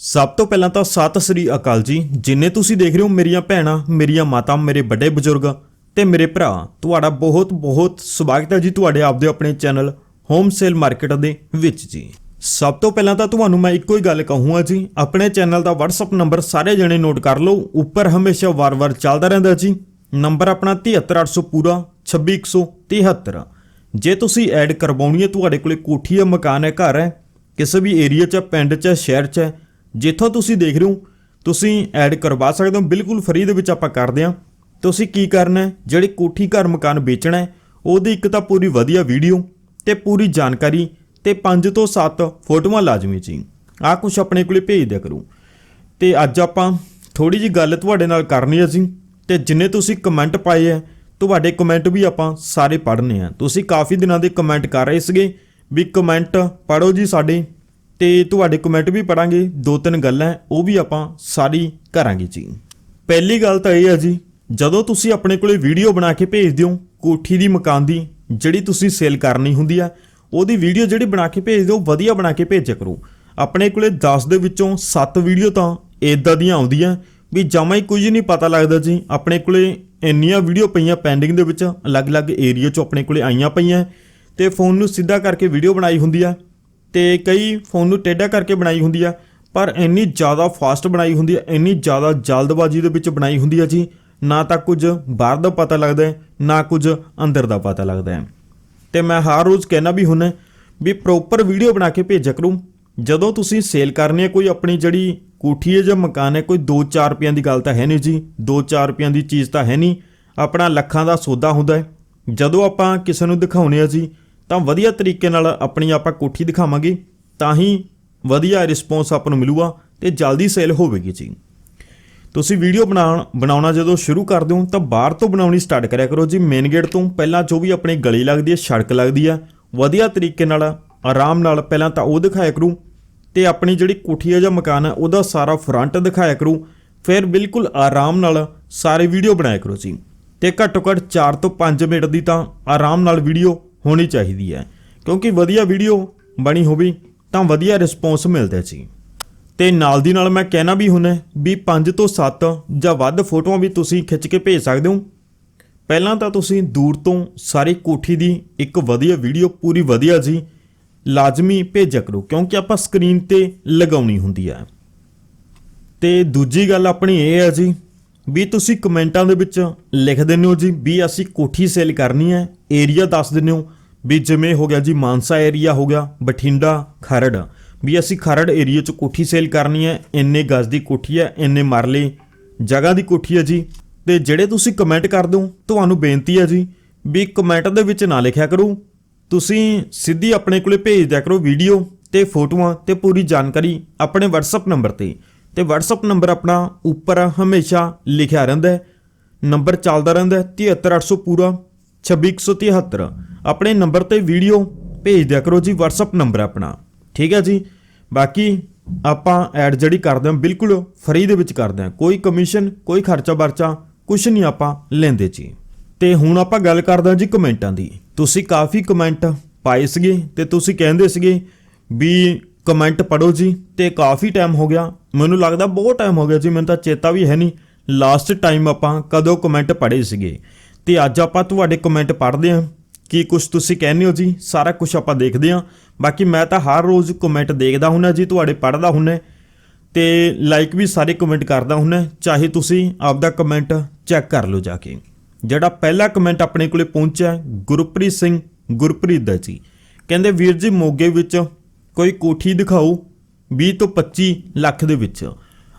ਸਭ ਤੋਂ ਪਹਿਲਾਂ ਤਾਂ ਸਤਿ ਸ੍ਰੀ ਅਕਾਲ ਜੀ। ਜਿੰਨੇ ਤੁਸੀਂ ਦੇਖ ਰਹੇ ਹੋ ਮੇਰੀਆਂ ਭੈਣਾਂ ਮੇਰੀਆਂ ਮਾਤਾ ਮੇਰੇ ਵੱਡੇ ਬਜ਼ੁਰਗ ਤੇ ਮੇਰੇ ਭਰਾ ਤੁਹਾਡਾ ਬਹੁਤ ਬਹੁਤ ਸਵਾਗਤ ਹੈ ਜੀ ਤੁਹਾਡੇ ਆਪਦੇ ਆਪਣੇ ਚੈਨਲ ਹੋਮ ਸੇਲ ਮਾਰਕੀਟ ਦੇ ਵਿੱਚ ਜੀ। ਸਭ ਤੋਂ ਪਹਿਲਾਂ ਤਾਂ ਤੁਹਾਨੂੰ ਮੈਂ ਇੱਕੋ ਹੀ ਗੱਲ ਕਹੂੰਗਾ ਜੀ ਆਪਣੇ ਚੈਨਲ ਦਾ WhatsApp ਨੰਬਰ ਸਾਰੇ ਜਣੇ ਨੋਟ ਕਰ ਲਓ ਉੱਪਰ ਹਮੇਸ਼ਾ ਵਾਰ-ਵਾਰ ਚੱਲਦਾ ਰਹਿੰਦਾ ਜੀ। ਨੰਬਰ ਆਪਣਾ 73800 ਪੂਰਾ 26173 ਜੇ ਤੁਸੀਂ ਐਡ ਕਰਵਾਉਣੀ ਹੈ ਤੁਹਾਡੇ ਕੋਲੇ ਕੋਠੀ ਹੈ ਮਕਾਨ ਹੈ ਘਰ ਹੈ ਕਿਸੇ ਵੀ ਏਰੀਆ 'ਚ ਹੈ, ਪਿੰਡ 'ਚ ਹੈ, ਸ਼ਹਿਰ 'ਚ ਹੈ, ਜਿੱਥੋਂ ਤੁਸੀਂ ਦੇਖ ਰਹੇ ਹੋ, ਤੁਸੀਂ ਐਡ ਕਰਵਾ ਸਕਦੇ ਹੋ, ਬਿਲਕੁਲ ਫ੍ਰੀ ਦੇ ਵਿੱਚ ਆਪਾਂ ਕਰਦੇ ਹਾਂ। ਤੁਸੀਂ ਕੀ ਕਰਨਾ ਹੈ, ਜਿਹੜੀ ਕੋਠੀ ਘਰ ਮਕਾਨ ਵੇਚਣਾ ਹੈ, ਉਹਦੀ ਇੱਕ ਤਾਂ ਪੂਰੀ ਵਧੀਆ ਵੀਡੀਓ ਤੇ ਪੂਰੀ ਜਾਣਕਾਰੀ ਤੇ 5 ਤੋਂ 7 ਫੋਟੋਆਂ ਲਾਜ਼ਮੀ ਜੀ। ਆਹ ਕੁਝ ਆਪਣੇ ਕੋਲੇ ਭੇਜ ਦਿਆ ਕਰੋ। ਤੇ ਅੱਜ ਆਪਾਂ ਥੋੜੀ ਜੀ ਗੱਲ ਤੁਹਾਡੇ ਨਾਲ ਕਰਨੀ ਹੈ ਜੀ, ਤੇ ਜਿੰਨੇ ਤੁਸੀਂ ਕਮੈਂਟ ਪਾਏ ਹੈ, ਤੁਹਾਡੇ ਕਮੈਂਟ ਵੀ ਆਪਾਂ ਸਾਰੇ ਪੜ੍ਹਨੇ ਆ। ਤੁਸੀਂ ਕਾਫੀ ਦਿਨਾਂ ਦੇ ਕਮੈਂਟ ਕਰ ਰਹੇ ਸੀਗੇ, ਵੀ ਕਮੈਂਟ ਪੜੋ ਜੀ ਸਾਡੇ। ਤੇ ਤੁਹਾਡੇ ਕਮੈਂਟ ਵੀ ਪੜਾਂਗੇ, ਦੋ ਤਿੰਨ ਗੱਲਾਂ ਉਹ ਵੀ ਆਪਾਂ ਸਾਰੀ ਕਰਾਂਗੇ ਜੀ। ਪਹਿਲੀ ਗੱਲ ਤਾਂ ਇਹ ਹੈ ਜੀ, ਜਦੋਂ ਤੁਸੀਂ ਆਪਣੇ ਕੋਲੇ ਵੀਡੀਓ ਬਣਾ ਕੇ ਭੇਜ ਦਿਓ, ਕੋਠੀ ਦੀ ਮਕਾਨ ਦੀ, ਜਿਹੜੀ ਤੁਸੀਂ ਸੇਲ ਕਰਨੀ ਹੁੰਦੀ ਆ, ਉਹਦੀ ਵੀਡੀਓ ਜਿਹੜੀ ਬਣਾ ਕੇ ਭੇਜ ਦਿਓ, ਵਧੀਆ ਬਣਾ ਕੇ ਭੇਜਿਆ ਕਰੋ। ਆਪਣੇ ਕੋਲੇ 10 ਦੇ ਵਿੱਚੋਂ 7 ਵੀਡੀਓ ਤਾਂ ਇਦਾਂ ਦੀਆਂ ਆਉਂਦੀਆਂ, ਵੀ ਜਮਾਂ ਹੀ ਕੁਝ ਨਹੀਂ ਪਤਾ ਲੱਗਦਾ ਜੀ, ਆਪਣੇ ਕੋਲੇ ਇੰਨੀਆਂ ਵੀਡੀਓ ਪਈਆਂ ਪੈਂਡਿੰਗ ਦੇ ਵਿੱਚ, ਅਲੱਗ-ਅਲੱਗ ਏਰੀਆ 'ਚੋਂ ਆਪਣੇ ਕੋਲੇ ਆਈਆਂ ਪਈਆਂ, ਤੇ ਫੋਨ ਨੂੰ ਸਿੱਧਾ ਕਰਕੇ ਵੀਡੀਓ ਬਣਾਈ ਹੁੰਦੀ ਆ ਤੇ ਕਈ ਫੋਨ ਨੂੰ ਟੇਢਾ ਕਰਕੇ ਬਣਾਈ ਹੁੰਦੀ ਆ, ਪਰ ਇੰਨੀ ਜ਼ਿਆਦਾ ਫਾਸਟ ਬਣਾਈ ਹੁੰਦੀ ਆ, ਇੰਨੀ ਜ਼ਿਆਦਾ ਜਲਦਬਾਜ਼ੀ ਦੇ ਵਿੱਚ ਬਣਾਈ ਹੁੰਦੀ ਆ ਜੀ, ਨਾ ਤਾਂ ਕੁਝ ਬਾਹਰ ਦਾ ਪਤਾ ਲੱਗਦਾ ਹੈ, ਨਾ ਕੁਝ ਅੰਦਰ ਦਾ ਪਤਾ ਲੱਗਦਾ ਹੈ। ਤੇ ਮੈਂ ਹਰ ਰੋਜ਼ ਕਹਿਣਾ ਵੀ ਹੁੰਨਾ ਵੀ ਪ੍ਰੋਪਰ ਵੀਡੀਓ ਬਣਾ ਕੇ ਭੇਜਿਆ ਕਰੂੰ। ਜਦੋਂ ਤੁਸੀਂ ਸੇਲ ਕਰਨੀ ਹੈ, ਕੋਈ ਆਪਣੀ ਜਿਹੜੀ ਕੋਠੀ ਹੈ ਜਾਂ ਮਕਾਨ ਹੈ, ਕੋਈ 2-4 ਰੁਪਈਆਂ ਦੀ ਗੱਲ ਤਾਂ ਹੈ ਨਹੀਂ ਜੀ 2-4 ਰੁਪਈਆਂ ਦੀ ਚੀਜ਼ ਤਾਂ ਹੈ ਨਹੀਂ, ਆਪਣਾ ਲੱਖਾਂ ਦਾ ਸੌਦਾ ਹੁੰਦਾ ਹੈ। ਜਦੋਂ ਆਪਾਂ ਕਿਸੇ ਨੂੰ ਦਿਖਾਉਣੇ ਆ ਜੀ ਤਾਂ ਵਧੀਆ ਤਰੀਕੇ ਨਾਲ ਆਪਣੀ ਆਪਾਂ ਕੋਠੀ ਦਿਖਾਵਾਂਗੇ, ਤਾਂ ਹੀ ਵਧੀਆ ਰਿਸਪੌਂਸ ਆਪਾਂ ਨੂੰ ਮਿਲੂਗਾ ਤੇ ਜਲਦੀ ਸੇਲ ਹੋਵੇਗੀ ਜੀ। ਤੁਸੀਂ ਵੀਡੀਓ ਬਣਾਉਣ, ਬਣਾਉਣਾ ਜਦੋਂ ਸ਼ੁਰੂ ਕਰਦੇ ਹੋ ਤਾਂ ਬਾਹਰ ਤੋਂ ਬਣਾਉਣੀ ਸਟਾਰਟ ਕਰਿਆ ਕਰੋ ਜੀ। ਮੇਨ ਗੇਟ ਤੋਂ ਪਹਿਲਾਂ ਜੋ ਵੀ ਆਪਣੀ ਗਲੀ ਲੱਗਦੀ ਹੈ, ਸੜਕ ਲੱਗਦੀ ਹੈ, ਵਧੀਆ ਤਰੀਕੇ ਨਾਲ, ਆਰਾਮ ਨਾਲ ਪਹਿਲਾਂ ਤਾਂ ਉਹ ਦਿਖਾਇਆ ਕਰੂ ਤੇ ਆਪਣੀ ਜਿਹੜੀ ਕੋਠੀ ਹੈ ਜਾਂ ਮਕਾਨ ਹੈ, ਉਹਦਾ ਸਾਰਾ ਫਰੰਟ ਦਿਖਾਇਆ ਕਰੂ। ਫਿਰ ਬਿਲਕੁਲ ਆਰਾਮ ਨਾਲ ਸਾਰੇ ਵੀਡੀਓ ਬਣਾਇਆ ਕਰੋ ਜੀ। ਤੇ ਘੱਟੋ ਘੱਟ 4 ਤੋਂ 5 ਮਿੰਟ ਦੀ ਤਾਂ ਆਰਾਮ ਨਾਲ ਵੀਡੀਓ ਹੋਣੀ ਚਾਹੀਦੀ ਹੈ। ਕਿਉਂਕਿ ਵਧੀਆ ਵੀਡੀਓ ਬਣੀ ਹੋਵੇ ਤਾਂ ਵਧੀਆ ਰਿਸਪੌਂਸ ਮਿਲਦਾ ਜੀ ਤੇ ਨਾਲ ਦੀ ਨਾਲ ਮੈਂ ਕਹਿਣਾ ਵੀ ਹੁੰਨਾ ਵੀ 5 ਤੋਂ 7 ਜਾਂ ਵੱਧ ਫੋਟੋਆਂ ਵੀ ਤੁਸੀਂ ਖਿੱਚ ਕੇ ਭੇਜ ਸਕਦੇ ਹੋ। ਪਹਿਲਾਂ ਤਾਂ ਤੁਸੀਂ ਦੂਰ ਤੋਂ ਸਾਰੀ ਕੋਠੀ ਦੀ ਇੱਕ ਵਧੀਆ ਵੀਡੀਓ ਪੂਰੀ ਵਧੀਆ ਜੀ ਲਾਜ਼ਮੀ ਭੇਜਿਆ ਕਰੋ, ਕਿਉਂਕਿ ਆਪਾਂ ਸਕਰੀਨ ਤੇ ਲਗਾਉਣੀ ਹੁੰਦੀ ਹੈ। ਤੇ ਦੂਜੀ ਗੱਲ ਆਪਣੀ ਇਹ ਹੈ ਜੀ ਵੀ ਤੁਸੀਂ ਕਮੈਂਟਾਂ ਦੇ ਵਿੱਚ ਲਿਖ ਦਿੰਦੇ ਹੋ ਜੀ ਵੀ ਅਸੀਂ ਕੋਠੀ ਸੇਲ ਕਰਨੀ ਹੈ ਏਰੀਆ ਦੱਸ ਦਿੰਦੇ ਹੋ ਵੀ ਜਿਵੇਂ ਹੋ ਗਿਆ ਜੀ ਮਾਨਸਾ ਏਰੀਆ ਹੋ ਗਿਆ, ਬਠਿੰਡਾ, ਖਰੜ। ਵੀ ਅਸੀਂ ਖਰੜ ਏਰੀਆ 'ਚ ਕੋਠੀ ਸੇਲ ਕਰਨੀ ਹੈ, ਇੰਨੇ ਗਜ਼ ਦੀ ਕੋਠੀ ਹੈ, ਇੰਨੇ ਮਰਲੇ ਜਗ੍ਹਾ ਦੀ ਕੋਠੀ ਹੈ ਜੀ। ਤੇ ਜਿਹੜੇ ਤੁਸੀਂ ਕਮੈਂਟ ਕਰਦੇ ਹੋ, ਤੁਹਾਨੂੰ ਬੇਨਤੀ ਹੈ ਜੀ ਵੀ ਕਮੈਂਟ ਦੇ ਵਿੱਚ ਨਾ ਲਿਖਿਆ ਕਰੋ। ਤੁਸੀਂ ਸਿੱਧੀ ਆਪਣੇ ਕੋਲੇ ਭੇਜ ਦਿਆ ਕਰੋ ਵੀਡੀਓ ਤੇ ਫੋਟੋਆਂ ਤੇ ਪੂਰੀ ਜਾਣਕਾਰੀ ਆਪਣੇ WhatsApp ਨੰਬਰ ਤੇ। ਤੇ WhatsApp ਨੰਬਰ ਆਪਣਾ ਉੱਪਰ ਹਮੇਸ਼ਾ ਲਿਖਿਆ ਰਹਿੰਦਾ ਹੈ। ਨੰਬਰ ਚੱਲਦਾ ਰਹਿੰਦਾ ਹੈ 73800 ਪੂਰਾ। 26173 ਆਪਣੇ ਨੰਬਰ ਤੇ ਵੀਡੀਓ ਭੇਜ ਦਿਆ ਕਰੋ ਜੀ, WhatsApp ਨੰਬਰ ਆਪਣਾ। ਠੀਕ ਹੈ ਜੀ? ਬਾਕੀ ਆਪਾਂ ਐਡ ਜਿਹੜੀ ਕਰਦੇ ਹਾਂ, ਬਿਲਕੁਲ ਫਰੀ ਦੇ ਵਿੱਚ ਕਰਦੇ ਹਾਂ। ਕੋਈ ਕਮਿਸ਼ਨ, ਕੋਈ ਖਰਚਾ ਵਰਚਾ ਕੁਝ ਨਹੀਂ ਆਪਾਂ ਲੈਂਦੇ ਜੀ। ਤੇ ਹੁਣ ਆਪਾਂ ਗੱਲ ਕਰਦੇ ਹਾਂ ਜੀ ਕਮੈਂਟਾਂ ਦੀ। ਤੁਸੀਂ ਕਾਫੀ ਕਮੈਂਟ ਪਾਏ ਸੀਗੇ ਤੇ ਤੁਸੀਂ ਕਹਿੰਦੇ ਸੀਗੇ ਵੀ ਕਮੈਂਟ ਪੜੋ ਜੀ, ਤੇ ਕਾਫੀ ਟਾਈਮ ਹੋ ਗਿਆ। ਮੈਨੂੰ ਲੱਗਦਾ ਬਹੁਤ ਟਾਈਮ ਹੋ ਗਿਆ ਜੀ, ਮੈਨੂੰ ਤਾਂ ਚੇਤਾ ਵੀ ਹੈ ਨਹੀਂ। ਲਾਸਟ ਟਾਈਮ ਆਪਾਂ ਕਦੋਂ ਕਮੈਂਟ ਪੜ੍ਹੇ ਸੀਗੇ। ਤੇ ਅੱਜ ਆਪਾਂ ਤੁਹਾਡੇ ਕਮੈਂਟ ਪੜ੍ਹਦੇ ਹਾਂ। ਕੀ ਕੁਝ ਤੁਸੀਂ ਕਹਿੰਦੇ ਹੋ ਜੀ? ਸਾਰਾ ਕੁਝ ਆਪਾਂ ਦੇਖਦੇ ਹਾਂ। ਬਾਕੀ ਮੈਂ ਤਾਂ ਹਰ ਰੋਜ਼ ਕਮੈਂਟ ਦੇਖਦਾ ਹੁੰਨਾ ਜੀ, ਤੁਹਾਡੇ ਪੜ੍ਹਦਾ ਹੁੰਨਾ ਤੇ ਲਾਈਕ ਵੀ ਸਾਰੇ ਕਮੈਂਟ ਕਰਦਾ ਹੁੰਨਾ ਚਾਹੇ ਤੁਸੀਂ ਆਪਦਾ ਕਮੈਂਟ ਚੈੱਕ ਕਰ ਲਓ ਜਾ ਕੇ। ਜਿਹੜਾ ਪਹਿਲਾ ਕਮੈਂਟ ਆਪਣੇ ਕੋਲੇ ਪਹੁੰਚਿਆ ਗੁਰਪ੍ਰੀਤ ਸਿੰਘ, ਗੁਰਪ੍ਰੀਤ ਦਾ ਜੀ। ਕਹਿੰਦੇ, ਵੀਰ ਜੀ, ਮੋਗੇ ਵਿੱਚ ਕੋਈ ਕੋਠੀ ਦਿਖਾਓ 20 ਤੋਂ 25 ਲੱਖ ਦੇ ਵਿੱਚ।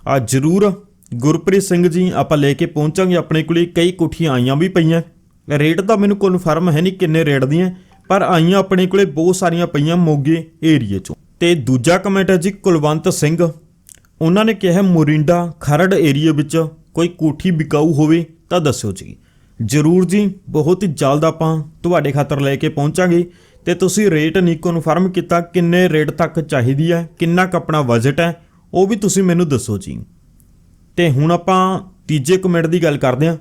ਆ ਜਰੂਰ ਗੁਰਪ੍ਰੀਤ ਸਿੰਘ ਜੀ, ਆਪਾਂ ਲੈ ਕੇ ਪਹੁੰਚਾਂਗੇ। ਆਪਣੇ ਕੋਲੇ ਕਈ ਕੋਠੀਆਂ ਆਈਆਂ ਵੀ ਪਈਆਂ। ਰੇਟ ਤਾਂ ਮੈਨੂੰ ਕਨਫਰਮ ਹੈ ਨਹੀਂ ਕਿੰਨੇ ਰੇਟ ਦੀਆਂ, ਪਰ ਆਈਆਂ ਆਪਣੇ ਕੋਲੇ ਬਹੁਤ ਸਾਰੀਆਂ ਪਈਆਂ ਮੋਗੇ ਏਰੀਏ ਚੋਂ। ਤੇ ਦੂਜਾ ਕਮੈਂਟ ਹੈ ਜੀ ਕੁਲਵੰਤ ਸਿੰਘ। ਉਹਨਾਂ ਨੇ ਕਿਹਾ, ਮੋਰਿੰਡਾ ਖਰੜ ਏਰੀਆ ਵਿੱਚ ਕੋਈ ਕੋਠੀ ਵਿਕਾਊ ਹੋਵੇ ਤਾਂ ਦੱਸਿਓ ਜੀ। ਜਰੂਰ ਜੀ, ਬਹੁਤ ਹੀ ਜਲਦ ਆਪਾਂ ਤੁਹਾਡੇ ਖਾਤਰ ਲੈ ਕੇ ਪਹੁੰਚਾਂਗੇ। ਤੇ ਤੁਸੀਂ ਰੇਟ ਨਹੀਂ ਕਨਫਰਮ ਕੀਤਾ, ਕਿੰਨੇ ਰੇਟ ਤੱਕ ਚਾਹੀਦੀ ਹੈ, ਕਿੰਨਾ ਕੁ ਆਪਣਾ ਬਜਟ ਹੈ, ਉਹ ਵੀ ਤੁਸੀਂ ਮੈਨੂੰ ਦੱਸੋ ਜੀ। ਤੇ ਹੁਣ ਆਪਾਂ ਤੀਜੇ ਕਮੈਂਟ ਦੀ ਗੱਲ ਕਰਦੇ ਹਾਂ।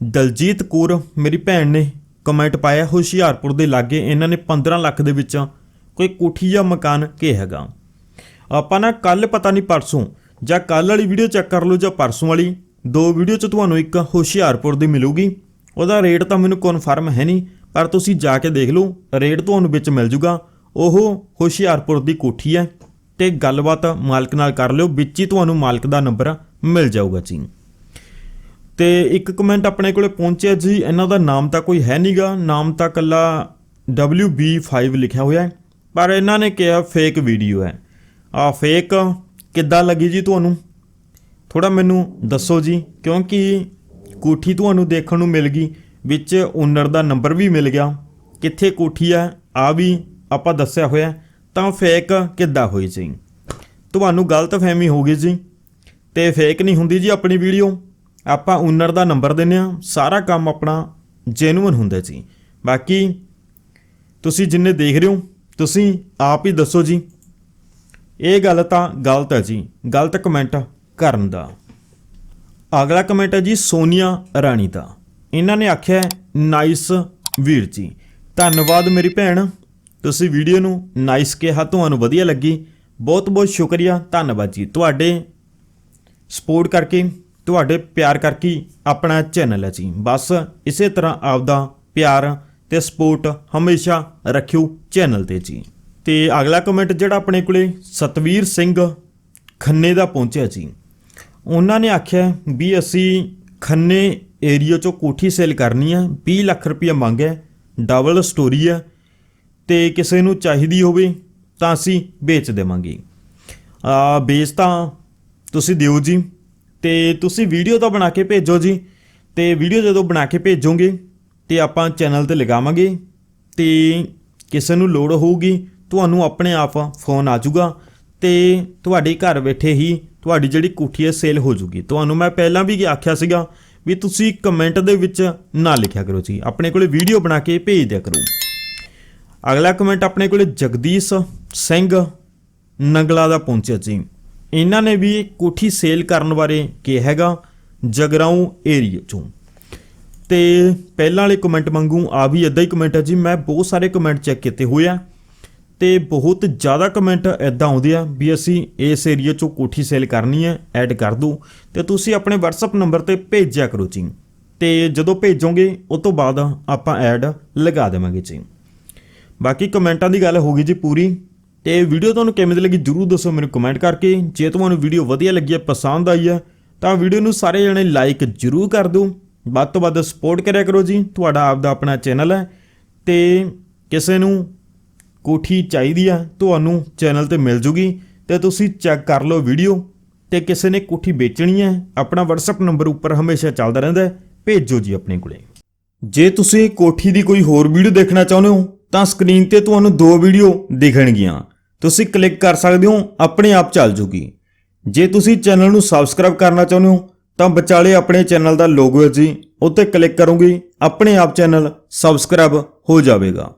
ਦਲਜੀਤ ਕੌਰ, ਮੇਰੀ ਭੈਣ ਨੇ ਕਮੈਂਟ ਪਾਇਆ, ਹੁਸ਼ਿਆਰਪੁਰ ਦੇ ਲਾਗੇ ਇਹਨਾਂ ਨੇ 15 ਲੱਖ ਦੇ ਵਿੱਚ ਕੋਈ ਕੋਠੀ ਜਾਂ ਮਕਾਨ ਕੀ ਹੈਗਾ। ਆਪਾਂ ਨਾ ਕੱਲ ਪਤਾ ਨਹੀਂ ਪਰਸੋਂ, ਜਾਂ ਕੱਲ ਵਾਲੀ ਵੀਡੀਓ ਚੈੱਕ ਕਰ ਲਓ ਜਾਂ ਪਰਸੋਂ ਵਾਲੀ, ਦੋ ਵੀਡੀਓ 'ਚ ਤੁਹਾਨੂੰ ਇੱਕ ਹੁਸ਼ਿਆਰਪੁਰ ਦੀ ਮਿਲੂਗੀ। ਉਹਦਾ ਰੇਟ ਤਾਂ ਮੈਨੂੰ ਕਨਫਰਮ ਹੈ ਨਹੀਂ, ਪਰ ਤੁਸੀਂ ਜਾ ਕੇ ਦੇਖ ਲਓ ਰੇਟ ਤੁਹਾਨੂੰ ਵਿੱਚ ਮਿਲ ਜੂਗਾ। ਉਹ ਹੁਸ਼ਿਆਰਪੁਰ ਦੀ ਕੋਠੀ ਹੈ, ਤੇ ਗੱਲਬਾਤ ਮਾਲਕ ਨਾਲ ਕਰ ਲਿਓ, ਵਿੱਚ ਹੀ ਤੁਹਾਨੂੰ ਮਾਲਕ ਦਾ ਨੰਬਰ ਮਿਲ ਜਾਊਗਾ ਜੀ ਤੇ ਇੱਕ ਕਮੈਂਟ ਆਪਣੇ ਕੋਲੇ ਪਹੁੰਚਿਆ ਜੀ, ਇਹਨਾਂ ਦਾ ਨਾਮ ਤਾਂ ਕੋਈ ਹੈ ਨਹੀਂਗਾ ਨਾਮ ਤਾਂ ਕੱਲਾ WB5 ਲਿਖਿਆ ਹੋਇਆ ਹੈ, ਪਰ ਇਹਨਾਂ ਨੇ ਕਿਹਾ ਫੇਕ ਵੀਡੀਓ ਹੈ। ਆ ਫੇਕ ਕਿੱਦਾਂ ਲੱਗੀ ਜੀ ਤੁਹਾਨੂੰ? ਥੋੜਾ ਮੈਨੂੰ ਦੱਸੋ ਜੀ, ਕਿਉਂਕਿ ਕੋਠੀ ਤੁਹਾਨੂੰ ਦੇਖਣ ਨੂੰ ਮਿਲ ਗਈ, ਵਿੱਚ ਓਨਰ ਦਾ ਨੰਬਰ ਵੀ ਮਿਲ ਗਿਆ। ਕਿੱਥੇ ਕੋਠੀ ਹੈ, ਆ ਵੀ ਆਪਾਂ ਦੱਸਿਆ ਹੋਇਆ ਤਾਂ ਫੇਕ ਕਿੱਦਾਂ ਹੋਈ ਜੀ? ਤੁਹਾਨੂੰ ਗਲਤ ਫਹਿਮੀ ਹੋ ਗਈ ਜੀ। ਤੇ ਫੇਕ ਨਹੀਂ ਹੁੰਦੀ ਜੀ ਆਪਣੀ ਵੀਡੀਓ। ਆਪਾਂ ਓਨਰ ਦਾ ਨੰਬਰ ਦਿੰਨੇ ਆ ਸਾਰਾ ਕੰਮ ਆਪਣਾ ਜੈਨੂਇਨ ਹੁੰਦਾ ਜੀ। ਬਾਕੀ ਤੁਸੀਂ ਜਿੰਨੇ ਦੇਖ ਰਹੇ ਹੋ, ਤੁਸੀਂ ਆਪ ਹੀ ਦੱਸੋ ਜੀ। ਇਹ ਗੱਲ ਤਾਂ ਗਲਤ ਹੈ ਜੀ, ਗਲਤ ਕਮੈਂਟ ਕਰਨ ਦਾ। ਅਗਲਾ ਕਮੈਂਟ ਹੈ ਜੀ ਸੋਨੀਆ ਰਾਣੀ ਦਾ। ਇਹਨਾਂ ਨੇ ਆਖਿਆ ਨਾਈਸ ਵੀਰ ਜੀ। ਧੰਨਵਾਦ ਮੇਰੀ ਭੈਣ, ਤੁਸੀਂ ਵੀਡੀਓ ਨੂੰ ਨਾਈਸ ਕਿਹਾ, ਤੁਹਾਨੂੰ ਵਧੀਆ ਲੱਗੀ। ਬਹੁਤ ਬਹੁਤ ਸ਼ੁਕਰੀਆ, ਧੰਨਵਾਦ ਜੀ। ਤੁਹਾਡੇ ਸਪੋਰਟ ਕਰਕੇ, ਤੁਹਾਡੇ ਪਿਆਰ ਕਰਕੇ ਆਪਣਾ ਚੈਨਲ ਹੈ ਜੀ। ਬਸ ਇਸੇ ਤਰ੍ਹਾਂ ਆਪਦਾ ਪਿਆਰ ਤੇ ਸਪੋਰਟ ਹਮੇਸ਼ਾ ਰੱਖਿਓ ਚੈਨਲ ਤੇ ਜੀ। ਤੇ ਅਗਲਾ ਕਮੈਂਟ ਜਿਹੜਾ ਆਪਣੇ ਕੋਲੇ ਸਤਵੀਰ ਸਿੰਘ ਖੰਨੇ ਦਾ ਪਹੁੰਚਿਆ ਜੀ। ਉਹਨਾਂ ਨੇ ਆਖਿਆ ਵੀ ਅਸੀਂ ਖੰਨੇ ਏਰੀਆ ਚੋਂ ਕੋਠੀ ਸੇਲ ਕਰਨੀ ਹੈ 20 ਲੱਖ ਰੁਪਏ ਮੰਗ ਹੈ ਡਬਲ ਸਟੋਰੀ ਹੈ ਤੇ ਕਿਸੇ ਨੂੰ ਚਾਹੀਦੀ ਹੋਵੇ ਤਾਂ ਅਸੀਂ ਵੇਚ ਦੇਵਾਂਗੇ। ਆ, ਵੇਚ ਤਾਂ ਤੁਸੀਂ ਦਿਓ ਜੀ। ਤੇ ਤੁਸੀਂ ਵੀਡੀਓ ਤਾਂ ਬਣਾ ਕੇ ਭੇਜੋ ਜੀ। ਤੇ ਵੀਡੀਓ ਜਦੋਂ ਬਣਾ ਕੇ ਭੇਜੋਗੇ, ਤੇ ਆਪਾਂ ਚੈਨਲ ਤੇ ਲਗਾਵਾਂਗੇ। ਤੇ ਕਿਸੇ ਨੂੰ ਲੋੜ ਹੋਊਗੀ, ਤੁਹਾਨੂੰ ਆਪਣੇ ਆਪ ਫੋਨ ਆ ਜਾਊਗਾ। ਤੇ ਤੁਹਾਡੇ ਘਰ ਬੈਠੇ ਹੀ ਤੁਹਾਡੀ ਜਿਹੜੀ ਕੋਠੀ ਹੈ ਸੇਲ ਹੋ ਜੂਗੀ ਤੁਹਾਨੂੰ ਮੈਂ ਪਹਿਲਾਂ ਵੀ ਆਖਿਆ ਸੀਗਾ ਵੀ ਤੁਸੀਂ ਕਮੈਂਟ ਦੇ ਵਿੱਚ ਨਾ ਲਿਖਿਆ ਕਰੋ ਜੀ। ਆਪਣੇ ਕੋਲੇ ਵੀਡੀਓ ਬਣਾ ਕੇ ਭੇਜ ਦਿਆ ਕਰੋ। ਅਗਲਾ ਕਮੈਂਟ ਆਪਣੇ ਕੋਲੇ ਜਗਦੀਸ਼ ਸਿੰਘ ਨੰਗਲਾ ਦਾ ਪਹੁੰਚਿਆ ਜੀ। ਇਹਨਾਂ ਨੇ ਵੀ ਕੋਠੀ ਸੇਲ ਕਰਨ ਬਾਰੇ ਕਿਹਾ ਹੈਗਾ, ਜਗਰਾਉਂ ਏਰੀਆ ਚੋਂ। ਤੇ ਪਹਿਲਾਂ ਵਾਲੇ ਕਮੈਂਟ ਮੰਗੂ ਆ ਵੀ ਇਦਾਂ ਹੀ ਕਮੈਂਟ ਹੈ ਜੀ, ਮੈਂ ਬਹੁਤ ਸਾਰੇ ਕਮੈਂਟ ਚੈੱਕ ਕੀਤੇ ਹੋਏ ਆ ਤੇ ਬਹੁਤ ਜ਼ਿਆਦਾ ਕਮੈਂਟ ਇਦਾਂ ਆਉਂਦੇ ਆ ਵੀ ਅਸੀਂ ਇਸ ਏਰੀਆ ਚੋਂ ਕੋਠੀ ਸੇਲ ਕਰਨੀ ਹੈ ਐਡ ਕਰ ਦੋ ਤੇ ਤੁਸੀਂ ਆਪਣੇ WhatsApp ਨੰਬਰ ਤੇ ਭੇਜਿਆ ਕਰੋ ਜੀ। ਤੇ ਜਦੋਂ ਭੇਜੋਗੇ, ਉਸ ਤੋਂ ਬਾਅਦ ਆਪਾਂ ਐਡ ਲਗਾ ਦੇਵਾਂਗੇ ਜੀ। ਬਾਕੀ ਕਮੈਂਟਾਂ ਦੀ ਗੱਲ ਹੋ ਗਈ ਜੀ ਪੂਰੀ। ਤੇ ਵੀਡੀਓ ਤੁਹਾਨੂੰ ਕਿਵੇਂ ਦੀ ਲੱਗੀ ਜਰੂਰ ਦੱਸੋ ਮੈਨੂੰ ਕਮੈਂਟ ਕਰਕੇ। ਜੇ ਤੁਹਾਨੂੰ ਵੀਡੀਓ ਵਧੀਆ ਲੱਗੀ ਹੈ ਪਸੰਦ ਆਈ ਹੈ ਤਾਂ ਵੀਡੀਓ ਨੂੰ ਸਾਰੇ ਜਣੇ ਲਾਈਕ ਜਰੂਰ ਕਰ ਦਿਓ। ਵੱਧ ਤੋਂ ਵੱਧ ਸਪੋਰਟ ਕਰਿਆ ਕਰੋ ਜੀ। ਤੁਹਾਡਾ ਆਪਦਾ ਆਪਣਾ ਚੈਨਲ ਹੈ ਤੇ ਕਿਸੇ ਨੂੰ ਕੋਠੀ ਚਾਹੀਦੀ ਆ, ਤੁਹਾਨੂੰ ਚੈਨਲ ਤੇ ਮਿਲ ਜੂਗੀ। ਤੇ ਤੁਸੀਂ ਚੈੱਕ ਕਰ ਲਓ ਵੀਡੀਓ ਤੇ ਕਿਸੇ ਨੇ ਕੋਠੀ ਵੇਚਣੀ ਹੈ, ਆਪਣਾ WhatsApp ਨੰਬਰ ਉੱਪਰ ਹਮੇਸ਼ਾ ਚੱਲਦਾ ਰਹਿੰਦਾ ਹੈ। ਭੇਜੋ ਜੀ ਆਪਣੇ ਕੋਲੇ। ਜੇ ਤੁਸੀਂ ਕੋਠੀ ਦੀ ਕੋਈ ਹੋਰ ਵੀਡੀਓ ਦੇਖਣਾ ਚਾਹੁੰਦੇ ਹੋ, ਤਾਂ ਸਕਰੀਨ ਤੇ ਤੁਹਾਨੂੰ ਦੋ ਵੀਡੀਓ ਦਿਖਣਗੀਆਂ। ਤੁਸੀਂ ਕਲਿੱਕ ਕਰ ਸਕਦੇ ਹੋ, ਆਪਣੇ ਆਪ ਚੱਲ ਜੂਗੀ। ਜੇ ਤੁਸੀਂ ਚੈਨਲ ਨੂੰ ਸਬਸਕ੍ਰਾਈਬ ਕਰਨਾ ਚਾਹੁੰਦੇ ਹੋ, ਤਾਂ ਵਿਚਾਲੇ ਆਪਣੇ ਚੈਨਲ ਦਾ ਲੋਗੋ ਹੈ ਜੀ, ਉੱਤੇ ਕਲਿੱਕ ਕਰੋਗੇ, ਆਪਣੇ ਆਪ ਚੈਨਲ ਸਬਸਕ੍ਰਾਈਬ ਹੋ ਜਾਵੇਗਾ।